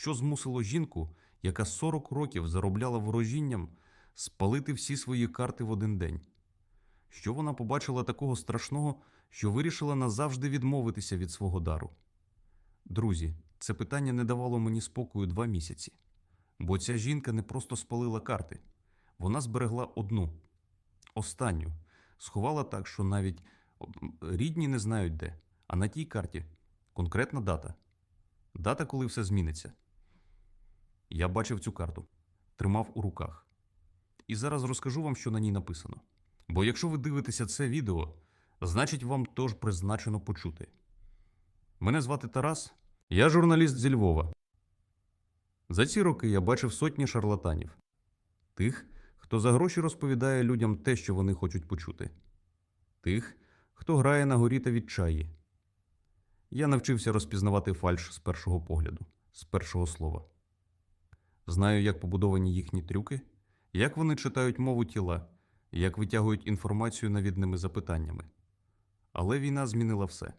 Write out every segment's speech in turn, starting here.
Що змусило жінку, яка 40 років заробляла ворожінням, спалити всі свої карти в один день? Що вона побачила такого страшного, що вирішила назавжди відмовитися від свого дару? Друзі, це питання не давало мені спокою два місяці. Бо ця жінка не просто спалила карти, вона зберегла одну, останню, сховала так, що навіть рідні не знають де, а на тій карті конкретна дата. Дата, коли все зміниться. Я бачив цю карту, тримав у руках. І зараз розкажу вам, що на ній написано. Бо якщо ви дивитеся це відео, значить вам теж призначено почути. Мене звати Тарас, я журналіст зі Львова. За ці роки я бачив сотні шарлатанів, тих, хто за гроші розповідає людям те, що вони хочуть почути, тих, хто грає на горі та відчаї. Я навчився розпізнавати фальш з першого погляду, з першого слова. Знаю, як побудовані їхні трюки, як вони читають мову тіла, як витягують інформацію навідними запитаннями. Але війна змінила все.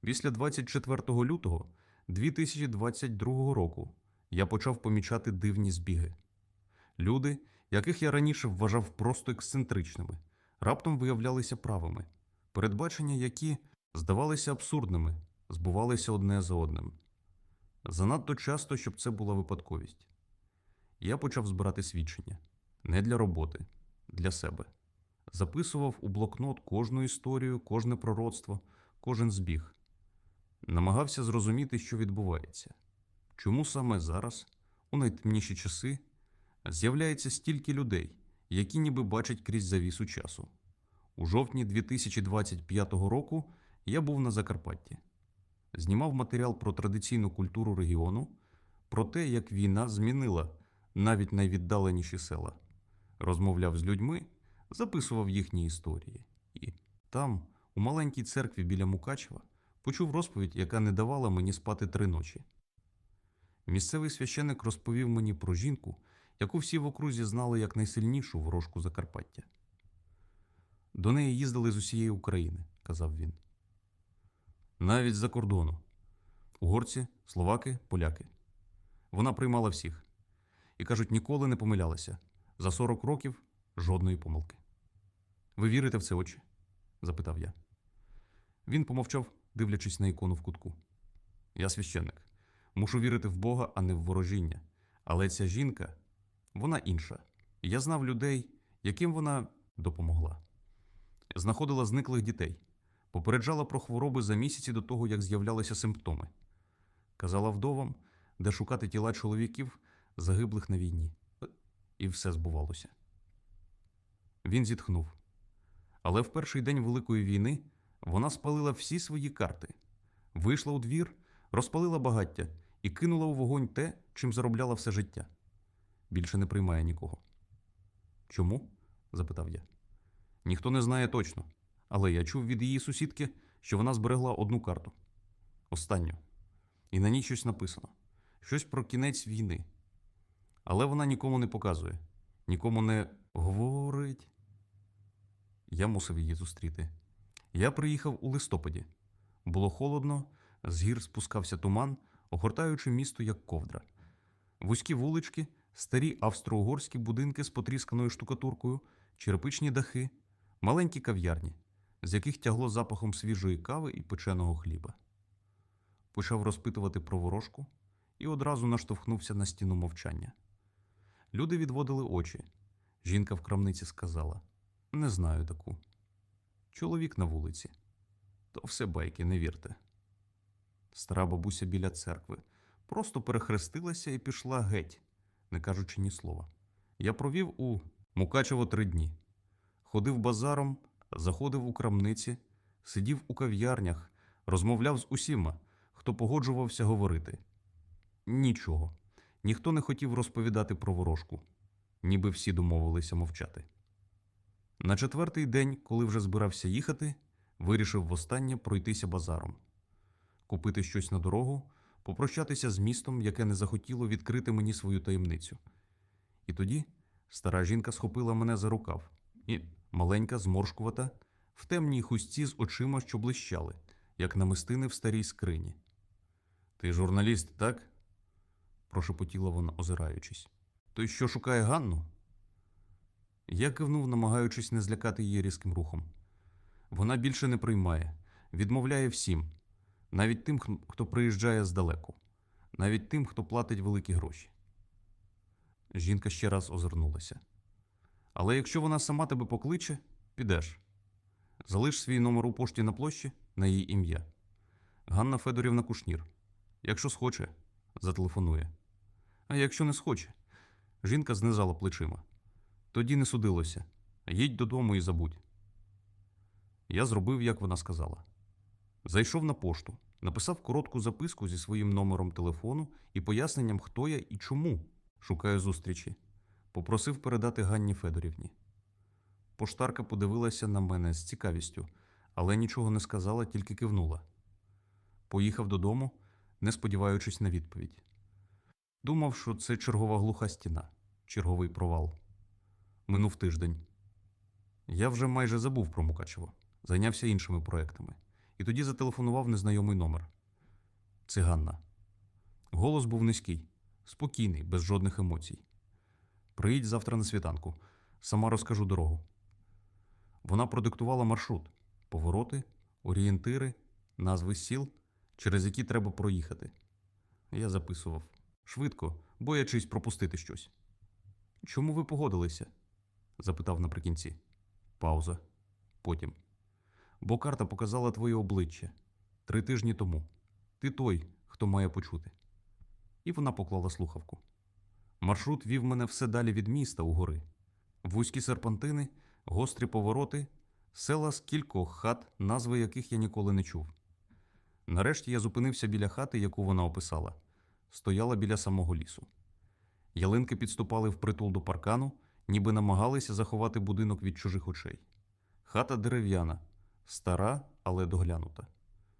Після 24 лютого 2022 року я почав помічати дивні збіги. Люди, яких я раніше вважав просто ексцентричними, раптом виявлялися правими. Передбачення, які здавалися абсурдними, збувалися одне за одним. Занадто часто, щоб це була випадковість. Я почав збирати свідчення не для роботи, для себе. Записував у блокнот кожну історію, кожне пророцтво, кожен збіг. Намагався зрозуміти, що відбувається. Чому саме зараз, у найтемніші часи, з'являється стільки людей, які ніби бачать крізь завісу часу. У жовтні 2025 року я був на Закарпатті. Знімав матеріал про традиційну культуру регіону, про те, як війна змінила навіть найвіддаленіші села. Розмовляв з людьми, записував їхні історії. І там, у маленькій церкві біля Мукачева, почув розповідь, яка не давала мені спати три ночі. Місцевий священик розповів мені про жінку, яку всі в окрузі знали як найсильнішу ворожку Закарпаття. До неї їздили з усієї України, казав він. Навіть з-за кордону. Угорці, словаки, поляки. Вона приймала всіх. І кажуть, ніколи не помилялася. За 40 років жодної помилки. Ви вірите в це очі? запитав я. Він помовчав, дивлячись на ікону в кутку. Я священник. Мушу вірити в Бога, а не в ворожіння. Але ця жінка, вона інша. Я знав людей, яким вона допомогла. Знаходила зниклих дітей, попереджала про хвороби за місяці до того, як з'являлися симптоми. Казала вдовам, де шукати тіла чоловіків, загиблих на війні. І все збувалося. Він зітхнув. Але в перший день Великої війни вона спалила всі свої карти, вийшла у двір, розпалила багаття і кинула у вогонь те, чим заробляла все життя. Більше не приймає нікого. Чому? запитав я. Ніхто не знає точно, але я чув від її сусідки, що вона зберегла одну карту. Останню. І на ній щось написано: щось про кінець війни. Але вона нікому не показує, нікому не говорить. Я мусив її зустріти. Я приїхав у листопаді. Було холодно, з гір спускався туман, огортаючи місто як ковдра. Вузькі вулички, старі австро-угорські будинки з потрісканою штукатуркою, черепичні дахи, маленькі кав'ярні, з яких тягло запахом свіжої кави і печеного хліба. Почав розпитувати про ворожку і одразу наштовхнувся на стіну мовчання. Люди відводили очі. Жінка в крамниці сказала: Не знаю таку. Чоловік на вулиці. То все байки, не вірте. Стара бабуся біля церкви просто перехрестилася і пішла геть, не кажучи ні слова. Я провів у Мукачево три дні. Ходив базаром, заходив у крамниці, сидів у кав'ярнях, розмовляв з усіма, хто погоджувався говорити. Нічого. Ніхто не хотів розповідати про ворожку, ніби всі домовилися мовчати. На четвертий день, коли вже збирався їхати, вирішив востаннє пройтися базаром, купити щось на дорогу, попрощатися з містом, яке не захотіло відкрити мені свою таємницю. І тоді стара жінка схопила мене за рукав, і маленька, зморшкувата, в темній хустці з очима, що блищали, як намистини в старій скрині. Ти журналіст, так? Прошепотіла вона, озираючись. Той, що шукає Ганну? Я кивнув, намагаючись не злякати її різким рухом. Вона більше не приймає, відмовляє всім, навіть тим, хто приїжджає здалеку, навіть тим, хто платить великі гроші. Жінка ще раз озирнулася. Але якщо вона сама тебе покличе, підеш. Залиш свій номер у пошті на площі на її ім'я. Ганна Федорівна Кушнір. Якщо схоче, зателефонує. А якщо не схоче, жінка знизала плечима. Тоді не судилося. Їдь додому і забудь. Я зробив, як вона сказала. Зайшов на пошту, написав коротку записку зі своїм номером телефону і поясненням, хто я і чому шукаю зустрічі. Попросив передати Ганні Федорівні. Поштарка подивилася на мене з цікавістю, але нічого не сказала, тільки кивнула. Поїхав додому, не сподіваючись на відповідь. Думав, що це чергова глуха стіна, черговий провал. Минув тиждень. Я вже майже забув про Мукачево, зайнявся іншими проектами, і тоді зателефонував незнайомий номер. Це Ганна. Голос був низький, спокійний, без жодних емоцій. Приїдь завтра на світанку, сама розкажу дорогу. Вона продиктувала маршрут, повороти, орієнтири, назви сіл, через які треба проїхати. Я записував швидко, боячись пропустити щось. Чому ви погодилися? запитав наприкінці. Пауза. Потім. Бо карта показала твоє обличчя три тижні тому. Ти той, хто має почути. І вона поклала слухавку. Маршрут вів мене все далі від міста у гори. Вузькі серпантини, гострі повороти, села з кількох хат, назви яких я ніколи не чув. Нарешті я зупинився біля хати, яку вона описала. Стояла біля самого лісу. Ялинки підступали впритул до паркану, ніби намагалися заховати будинок від чужих очей. Хата дерев'яна, стара, але доглянута.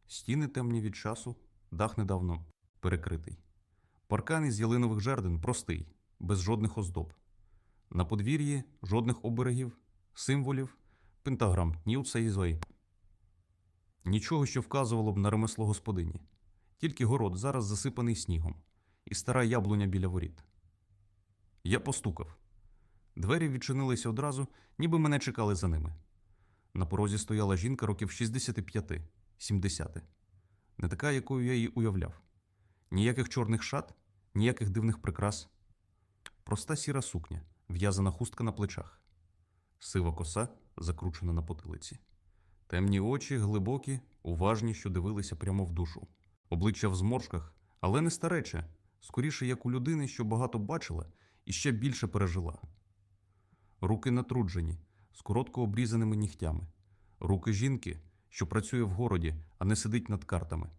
Стіни темні від часу, дах недавно перекритий. Паркан із ялинових жердин простий, без жодних оздоб. На подвір'ї жодних оберегів, символів, пентаграм, нілца і. Нічого, що вказувало б на ремесло господині. Тільки город зараз засипаний снігом, і стара яблуня біля воріт. Я постукав. Двері відчинилися одразу, ніби мене чекали за ними. На порозі стояла жінка років 65-70. Не така, якою я її уявляв. Ніяких чорних шат, ніяких дивних прикрас. Проста сіра сукня, в'язана хустка на плечах, сива коса, закручена на потилиці. Темні очі, глибокі, уважні, що дивилися прямо в душу. Обличчя в зморшках, але не старече, скоріше як у людини, що багато бачила і ще більше пережила. Руки натруджені, з коротко обрізаними нігтями. Руки жінки, що працює в городі, а не сидить над картами.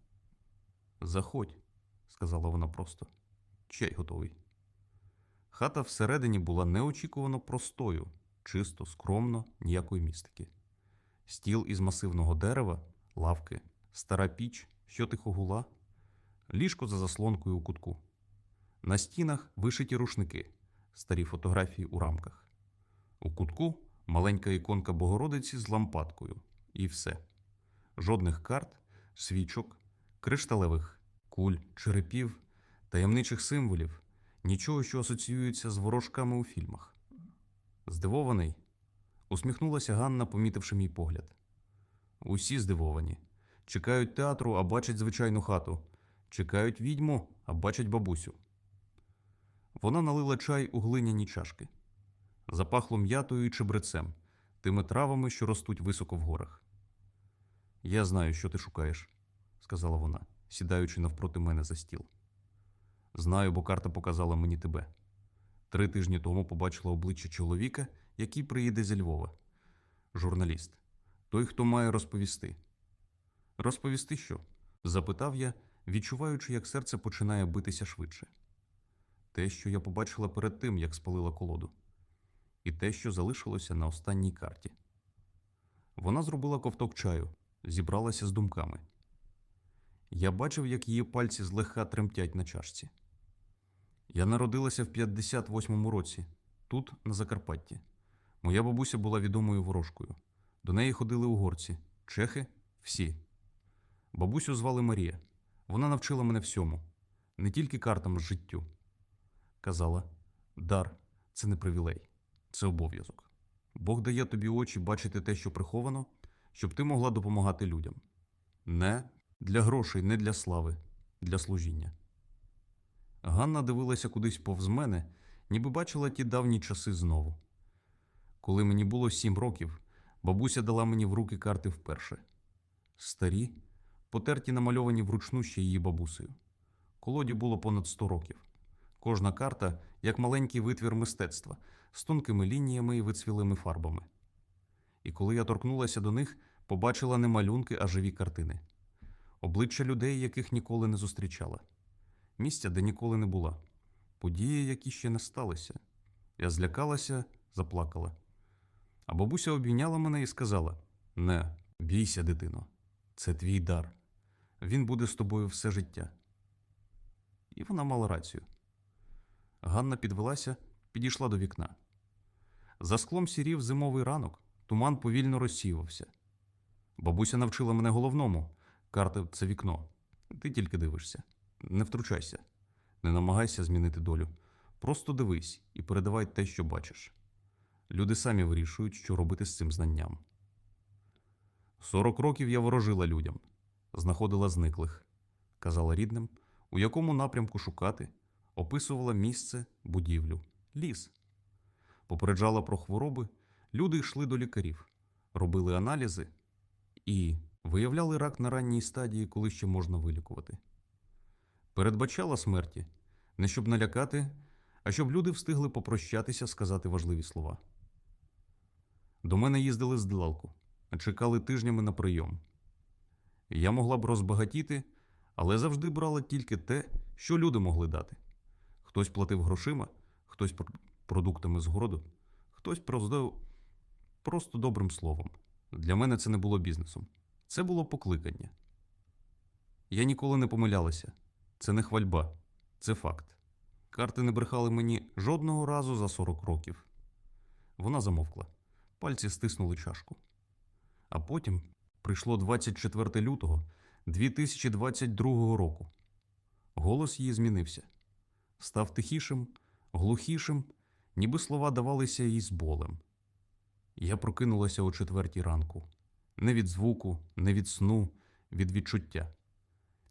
Заходь, сказала вона просто. Чай готовий. Хата всередині була неочікувано простою, чисто, скромно, ніякої містики. Стіл із масивного дерева, лавки, стара піч, що тихо гула, ліжко за заслонкою у кутку. На стінах вишиті рушники, старі фотографії у рамках. У кутку маленька іконка Богородиці з лампадкою. І все. Жодних карт, свічок, кришталевих куль, черепів, таємничих символів, нічого, що асоціюється з ворожками у фільмах. Здивований, усміхнулася Ганна, помітивши мій погляд. Усі здивовані. Чекають театру, а бачать звичайну хату. Чекають відьму, а бачать бабусю. Вона налила чай у глиняні чашки. Запахло м'ятою і чебрецем, тими травами, що ростуть високо в горах. Я знаю, що ти шукаєш, сказала вона, сідаючи навпроти мене за стіл. Знаю, бо карта показала мені тебе. Три тижні тому побачила обличчя чоловіка, який приїде зі Львова. Журналіст. Той, хто має розповісти. Розповісти що? запитав я, відчуваючи, як серце починає битися швидше. Те, що я побачила перед тим, як спалила колоду, і те, що залишилося на останній карті. Вона зробила ковток чаю, зібралася з думками. Я бачив, як її пальці злегка тремтять на чашці. Я народилася в 58-му році, тут, на Закарпатті. Моя бабуся була відомою ворожкою. До неї ходили угорці, чехи всі. Бабусю звали Марія. Вона навчила мене всьому, не тільки картам з життю, казала, дар це не привілей, це обов'язок. Бог дає тобі очі бачити те, що приховано, щоб ти могла допомагати людям. Не для грошей, не для слави, для служіння. Ганна дивилася кудись повз мене, ніби бачила ті давні часи знову. Коли мені було сім років, бабуся дала мені в руки карти вперше. Старі, потерті намальовані вручну ще її бабусею. Колоді було понад сто років. Кожна карта як маленький витвір мистецтва з тонкими лініями і вицвілими фарбами. І коли я торкнулася до них, побачила не малюнки, а живі картини. Обличчя людей, яких ніколи не зустрічала, місця, де ніколи не була, події, які ще не сталися. Я злякалася, заплакала. А бабуся обійняла мене і сказала: Не, бійся, дитино, це твій дар. Він буде з тобою все життя. І вона мала рацію. Ганна підвелася, підійшла до вікна. За склом сірів зимовий ранок, туман повільно розсіювався. Бабуся навчила мене головному карта це вікно. Ти тільки дивишся. Не втручайся, не намагайся змінити долю. Просто дивись і передавай те, що бачиш. Люди самі вирішують, що робити з цим знанням. Сорок років я ворожила людям, знаходила зниклих, казала рідним, у якому напрямку шукати, описувала місце, будівлю, ліс. Попереджала про хвороби, люди йшли до лікарів, робили аналізи і виявляли рак на ранній стадії, коли ще можна вилікувати. Передбачала смерті не щоб налякати, а щоб люди встигли попрощатися, сказати важливі слова. До мене їздили здалеку, чекали тижнями на прийом. Я могла б розбагатіти, але завжди брала тільки те, що люди могли дати. Хтось платив грошима, хтось пр- продуктами з городу, хтось просто, просто добрим словом. Для мене це не було бізнесом. Це було покликання. Я ніколи не помилялася. Це не хвальба, це факт. Карти не брехали мені жодного разу за 40 років. Вона замовкла. Пальці стиснули чашку. А потім прийшло 24 лютого 2022 року. Голос її змінився. Став тихішим, глухішим, ніби слова давалися їй з болем. Я прокинулася о четвертій ранку. Не від звуку, не від сну, від відчуття.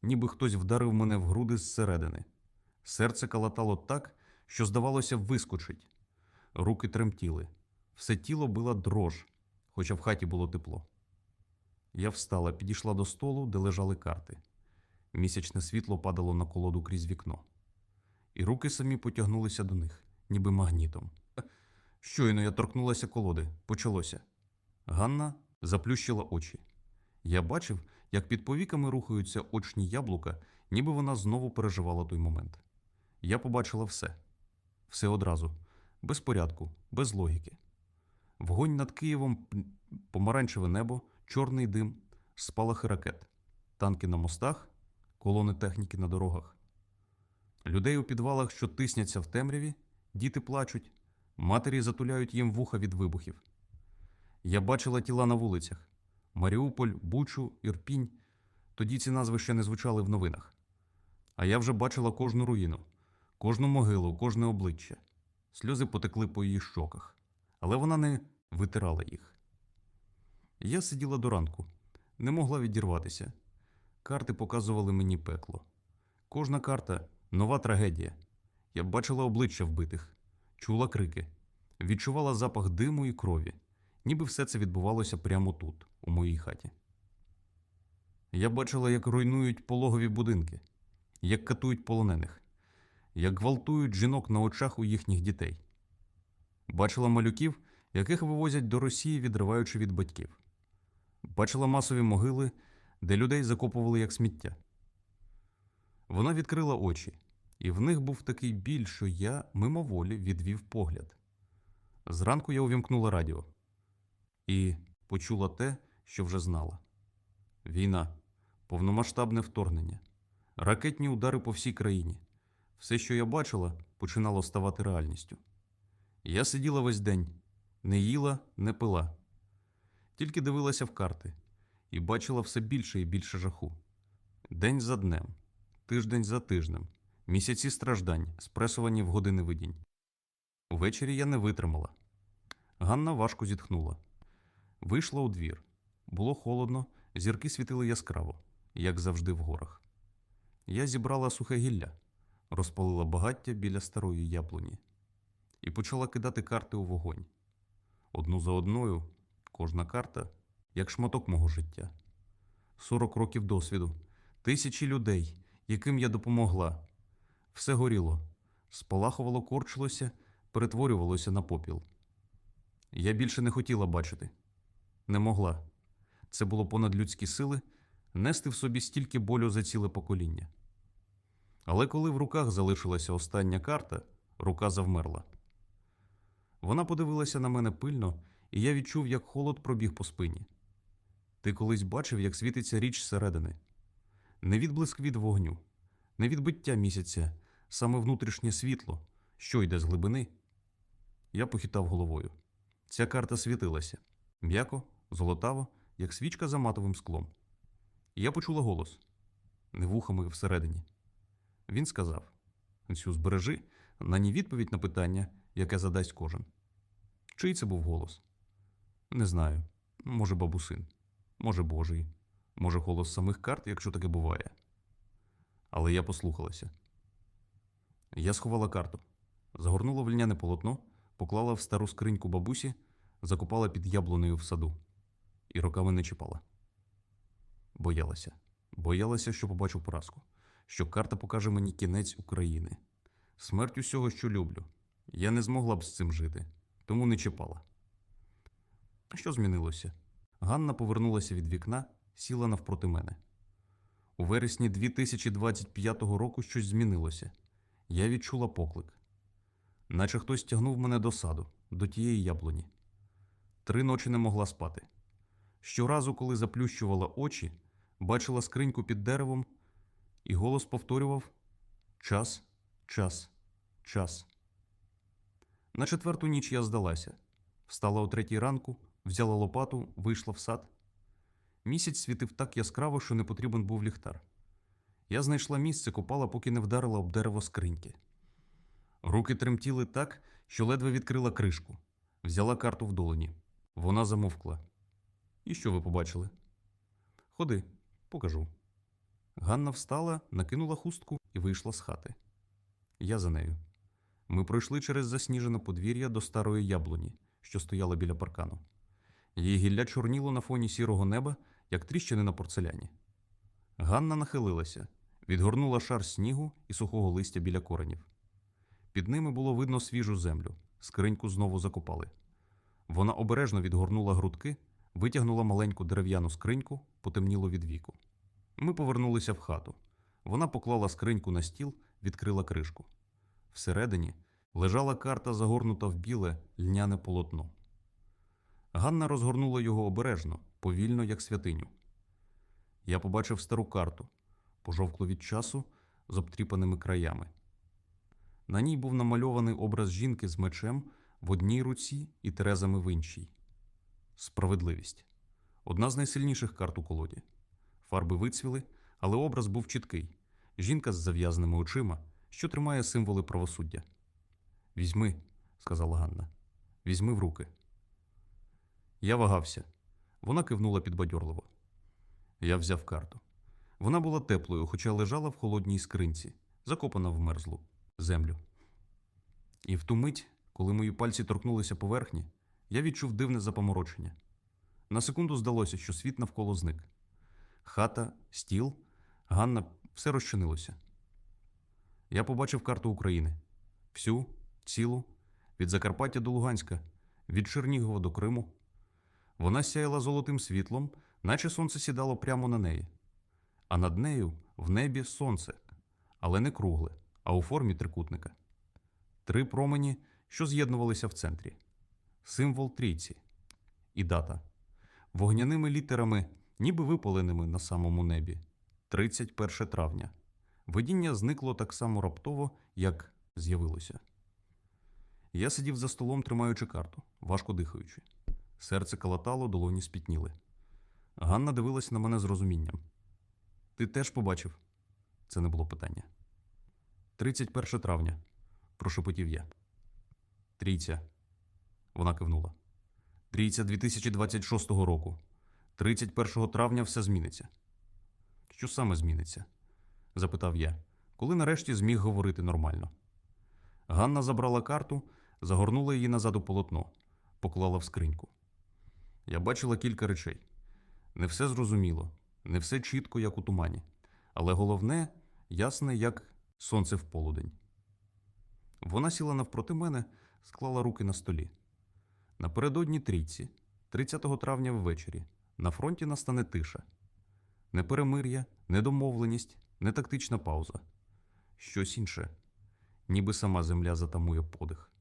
Ніби хтось вдарив мене в груди зсередини. Серце калатало так, що, здавалося, вискочить. Руки тремтіли. Все тіло била дрож, хоча в хаті було тепло. Я встала, підійшла до столу, де лежали карти. Місячне світло падало на колоду крізь вікно. І руки самі потягнулися до них, ніби магнітом. Щойно я торкнулася колоди, почалося. Ганна заплющила очі. Я бачив, як під повіками рухаються очні яблука, ніби вона знову переживала той момент. Я побачила все. Все одразу, без порядку, без логіки. Вогонь над Києвом, помаранчеве небо, чорний дим, спалахи ракет, танки на мостах, колони техніки на дорогах. Людей у підвалах, що тисняться в темряві, діти плачуть, матері затуляють їм вуха від вибухів. Я бачила тіла на вулицях Маріуполь, Бучу, Ірпінь. Тоді ці назви ще не звучали в новинах. А я вже бачила кожну руїну, кожну могилу, кожне обличчя. Сльози потекли по її щоках, але вона не витирала їх. Я сиділа до ранку, не могла відірватися. Карти показували мені пекло. Кожна карта нова трагедія. Я бачила обличчя вбитих, чула крики, відчувала запах диму і крові, ніби все це відбувалося прямо тут, у моїй хаті. Я бачила, як руйнують пологові будинки, як катують полонених, як гвалтують жінок на очах у їхніх дітей. Бачила малюків, яких вивозять до Росії, відриваючи від батьків. Бачила масові могили, де людей закопували як сміття. Вона відкрила очі, і в них був такий біль, що я мимоволі відвів погляд. Зранку я увімкнула радіо і почула те, що вже знала: війна, повномасштабне вторгнення, ракетні удари по всій країні. Все, що я бачила, починало ставати реальністю. Я сиділа весь день, не їла, не пила, тільки дивилася в карти і бачила все більше і більше жаху. День за днем, тиждень за тижнем, Місяці страждань, спресовані в години видінь. Увечері я не витримала. Ганна важко зітхнула. Вийшла у двір. Було холодно, зірки світили яскраво, як завжди в горах. Я зібрала сухе гілля, розпалила багаття біля старої яблуні і почала кидати карти у вогонь. Одну за одною, кожна карта, як шматок мого життя. Сорок років досвіду, тисячі людей, яким я допомогла. Все горіло, спалахувало, корчилося, перетворювалося на попіл. Я більше не хотіла бачити, не могла. Це було понад людські сили нести в собі стільки болю за ціле покоління. Але коли в руках залишилася остання карта, рука завмерла. Вона подивилася на мене пильно, і я відчув, як холод пробіг по спині. Ти колись бачив, як світиться річ зсередини. Не відблиск від вогню, не відбиття місяця, саме внутрішнє світло, що йде з глибини. Я похитав головою. Ця карта світилася м'яко, золотаво, як свічка за матовим склом. Я почула голос не вухами всередині. Він сказав: Цю збережи на ній відповідь на питання, яке задасть кожен. Чий це був голос? Не знаю. Може, бабусин, може, Божий, може, голос самих карт, якщо таке буває. Але я послухалася. Я сховала карту, загорнула в льняне полотно, поклала в стару скриньку бабусі, закопала під яблунею в саду і роками не чіпала. Боялася. Боялася, що побачу поразку, що карта покаже мені кінець України, смерть усього, що люблю. Я не змогла б з цим жити, тому не чіпала. Що змінилося? Ганна повернулася від вікна, сіла навпроти мене. У вересні 2025 року щось змінилося. Я відчула поклик. Наче хтось тягнув мене до саду, до тієї яблуні. Три ночі не могла спати. Щоразу, коли заплющувала очі, бачила скриньку під деревом, і голос повторював час, час, час. На четверту ніч я здалася. Встала о третій ранку, взяла лопату, вийшла в сад. Місяць світив так яскраво, що не потрібен був ліхтар. Я знайшла місце, копала, поки не вдарила об дерево скриньки. Руки тремтіли так, що ледве відкрила кришку. Взяла карту в долоні. Вона замовкла. І що ви побачили? Ходи, покажу. Ганна встала, накинула хустку і вийшла з хати. Я за нею. Ми пройшли через засніжене подвір'я до старої яблуні, що стояла біля паркану. Її гілля чорніло на фоні сірого неба, як тріщини на порцеляні. Ганна нахилилася, відгорнула шар снігу і сухого листя біля коренів. Під ними було видно свіжу землю. Скриньку знову закопали. Вона обережно відгорнула грудки, витягнула маленьку дерев'яну скриньку, потемніло від віку. Ми повернулися в хату. Вона поклала скриньку на стіл, відкрила кришку. Всередині лежала карта, загорнута в біле льняне полотно. Ганна розгорнула його обережно, повільно, як святиню. Я побачив стару карту, пожовклу від часу з обтріпаними краями. На ній був намальований образ жінки з мечем в одній руці і терезами в іншій. Справедливість одна з найсильніших карт у колоді. Фарби вицвіли, але образ був чіткий. Жінка з зав'язаними очима, що тримає символи правосуддя. Візьми, сказала Ганна. Візьми в руки. Я вагався. Вона кивнула підбадьорливо. Я взяв карту. Вона була теплою, хоча лежала в холодній скринці, закопана в мерзлу землю. І в ту мить, коли мої пальці торкнулися поверхні, я відчув дивне запоморочення. На секунду здалося, що світ навколо зник. Хата, стіл, Ганна все розчинилося. Я побачив карту України всю, цілу, від Закарпаття до Луганська, від Чернігова до Криму. Вона сяяла золотим світлом, наче сонце сідало прямо на неї. А над нею в небі сонце, але не кругле, а у формі трикутника. Три промені, що з'єднувалися в центрі, символ трійці і дата вогняними літерами, ніби випаленими на самому небі. 31 травня. Видіння зникло так само раптово, як з'явилося. Я сидів за столом, тримаючи карту, важко дихаючи. Серце калатало, долоні спітніли. Ганна дивилась на мене з розумінням. Ти теж побачив? Це не було питання. 31 травня, прошепотів я. Трійця. Вона кивнула. Трійця 2026 року. 31 травня все зміниться. Що саме зміниться? запитав я, коли нарешті зміг говорити нормально. Ганна забрала карту, загорнула її назад у полотно, поклала в скриньку. Я бачила кілька речей. Не все зрозуміло, не все чітко, як у тумані, але головне ясне, як сонце в полудень. Вона сіла навпроти мене, склала руки на столі. Напередодні трійці, 30 травня ввечері, на фронті настане тиша. Не перемир'я, не домовленість, не тактична пауза. Щось інше, ніби сама земля затамує подих.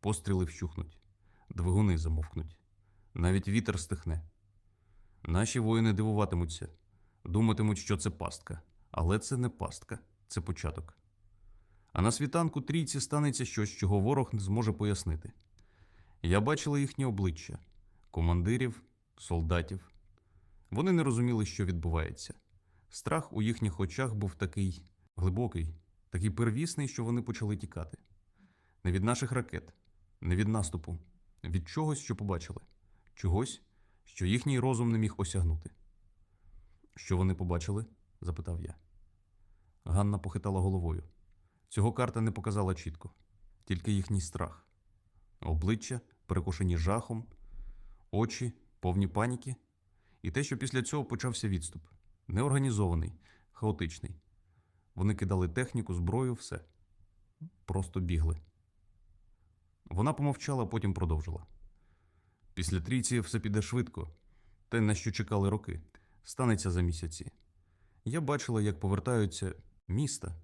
Постріли вщухнуть, двигуни замовкнуть, навіть вітер стихне. Наші воїни дивуватимуться, думатимуть, що це пастка, але це не пастка, це початок. А на світанку трійці станеться щось, чого ворог не зможе пояснити. Я бачила їхні обличчя командирів, солдатів. Вони не розуміли, що відбувається. Страх у їхніх очах був такий глибокий, такий первісний, що вони почали тікати. Не від наших ракет, не від наступу, від чогось, що побачили, чогось, що їхній розум не міг осягнути. Що вони побачили? запитав я. Ганна похитала головою. Цього карта не показала чітко, тільки їхній страх. Обличчя, перекошені жахом, очі, повні паніки, і те, що після цього почався відступ. Неорганізований, хаотичний. Вони кидали техніку, зброю, все. Просто бігли. Вона помовчала, потім продовжила. Після трійці все піде швидко, те, на що чекали роки, станеться за місяці. Я бачила, як повертаються міста,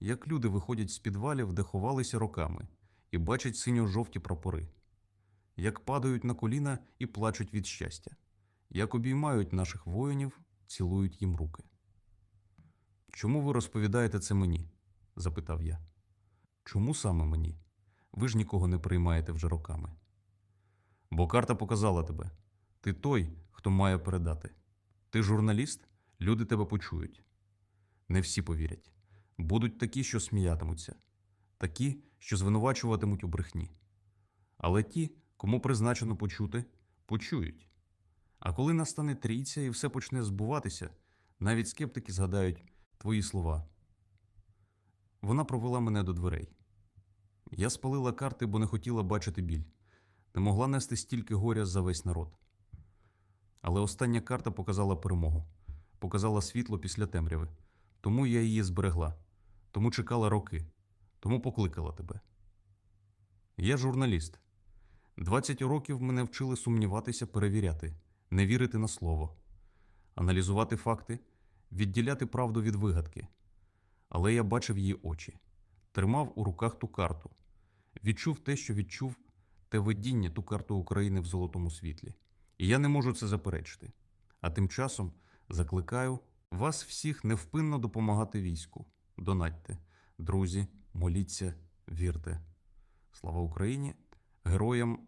як люди виходять з підвалів, де ховалися роками, і бачать синьо-жовті прапори, як падають на коліна і плачуть від щастя, як обіймають наших воїнів, цілують їм руки. Чому ви розповідаєте це мені? запитав я. Чому саме мені? Ви ж нікого не приймаєте вже роками. Бо карта показала тебе. Ти той, хто має передати. Ти журналіст, люди тебе почують. Не всі повірять. Будуть такі, що сміятимуться, такі, що звинувачуватимуть у брехні. Але ті, кому призначено почути, почують. А коли настане трійця і все почне збуватися, навіть скептики згадають твої слова. Вона провела мене до дверей. Я спалила карти, бо не хотіла бачити біль, не могла нести стільки горя за весь народ. Але остання карта показала перемогу, показала світло після темряви. Тому я її зберегла, тому чекала роки, тому покликала тебе. Я журналіст. 20 років мене вчили сумніватися, перевіряти, не вірити на слово, аналізувати факти, відділяти правду від вигадки. Але я бачив її очі, тримав у руках ту карту, відчув те, що відчув, те видіння, ту карту України в золотому світлі. І я не можу це заперечити. А тим часом закликаю вас всіх невпинно допомагати війську. Донатьте, друзі, моліться, вірте. Слава Україні! Героям